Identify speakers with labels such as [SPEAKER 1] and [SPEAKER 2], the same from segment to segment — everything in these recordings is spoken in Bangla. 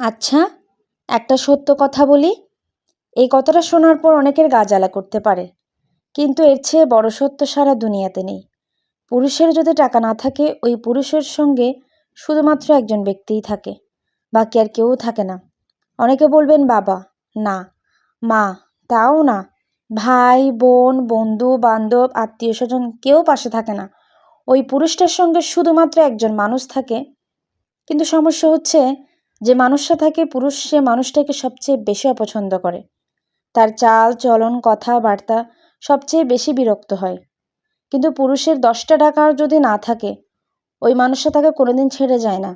[SPEAKER 1] আচ্ছা একটা সত্য কথা বলি। এই কথাটা শোনার পর অনেকের গা জ্বালা করতে পারে। কিন্তু এর চেয়ে বড় সত্য সারা দুনিয়াতে নেই। পুরুষের যদি টাকা না থাকে, ওই পুরুষের সঙ্গে শুধুমাত্র একজন ব্যক্তিই থাকে। বাকি আর কেউ থাকে না। অনেকে বলবেন, বাবা, না। মা, তাও না। ভাই, বোন, বন্ধু, বান্ধব, আত্মীয় স্বজন কেউ পাশে থাকে না। ওই পুরুষটার সঙ্গে শুধুমাত্র একজন মানুষ থাকে। কিন্তু সমস্যা হচ্ছে যে মানুষটা থাকে, পুরুষ সে মানুষটাকে সবচেয়ে বেশি অপছন্দ করে। তার চাল, চলন, কথাবার্তা সবচেয়ে বেশি বিরক্ত হয়। কিন্তু পুরুষের দশটা টাকা যদি না থাকে, ওই মানুষটা তাকে কোনোদিন ছেড়ে যায় না।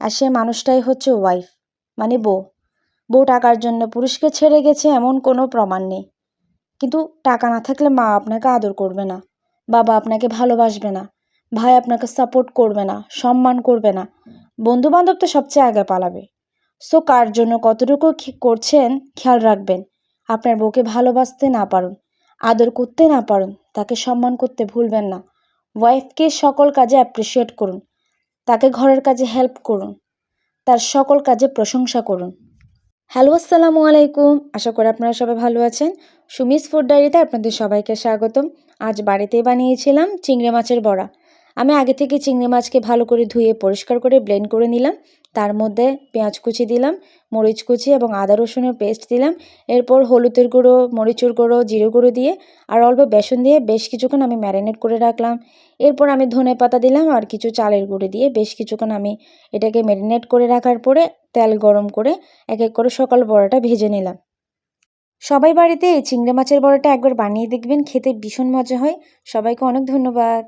[SPEAKER 1] আর সে মানুষটাই হচ্ছে ওয়াইফ মানে বউ। বউ টাকার জন্য পুরুষকে ছেড়ে গেছে এমন কোনো প্রমাণ নেই। কিন্তু টাকা না থাকলে মা আপনাকে আদর করবে না, বাবা আপনাকে ভালোবাসবে না, ভাই আপনাকে সাপোর্ট করবে না, সম্মান করবে না। বন্ধু বান্ধব তো সবচেয়ে আগে পালাবে। সো কার জন্য কতটুকু করছেন খেয়াল রাখবেন। আপনার বউকে ভালোবাসতে না পারুন, আদর করতে না পারুন, তাকে সম্মান করতে ভুলবেন না। ওয়াইফকে সকল কাজে অ্যাপ্রিসিয়েট করুন, তাকে ঘরের কাজে হেল্প করুন, তার সকল কাজে প্রশংসা করুন। হ্যালো আসসালামু আলাইকুম। আশা করি আপনারা সবাই ভালো আছেন। সুমিস ফুড ডায়েরিতে আপনাদের সবাইকে স্বাগতম। আজ বাড়িতেই বানিয়েছিলাম চিংড়ি মাছের বড়া। আমি আগে থেকে চিংড়ি মাছকে ভালো করে ধুয়ে পরিষ্কার করে ব্লেন্ড করে নিলাম। তার মধ্যে পেঁয়াজ কুচি দিলাম, মরিচ কুচি এবং আদা রসুনের পেস্ট দিলাম। এরপর হলুদের গুঁড়ো, মরিচুর গুঁড়ো, জিরে গুঁড়ো দিয়ে আর অল্প বেসন দিয়ে বেশ কিছুক্ষণ আমি ম্যারিনেট করে রাখলাম। এরপর আমি ধনে পাতা দিলাম আর কিছু চালের গুঁড়ো দিয়ে বেশ কিছুক্ষণ আমি এটাকে ম্যারিনেট করে রাখার পরে তেল গরম করে এক এক করে সকাল বড়াটা ভেজে নিলাম। সবাই বাড়িতে এই চিংড়ি মাছের বড়াটা একবার বানিয়ে দেখবেন, খেতে ভীষণ মজা হয়। সবাইকে অনেক ধন্যবাদ।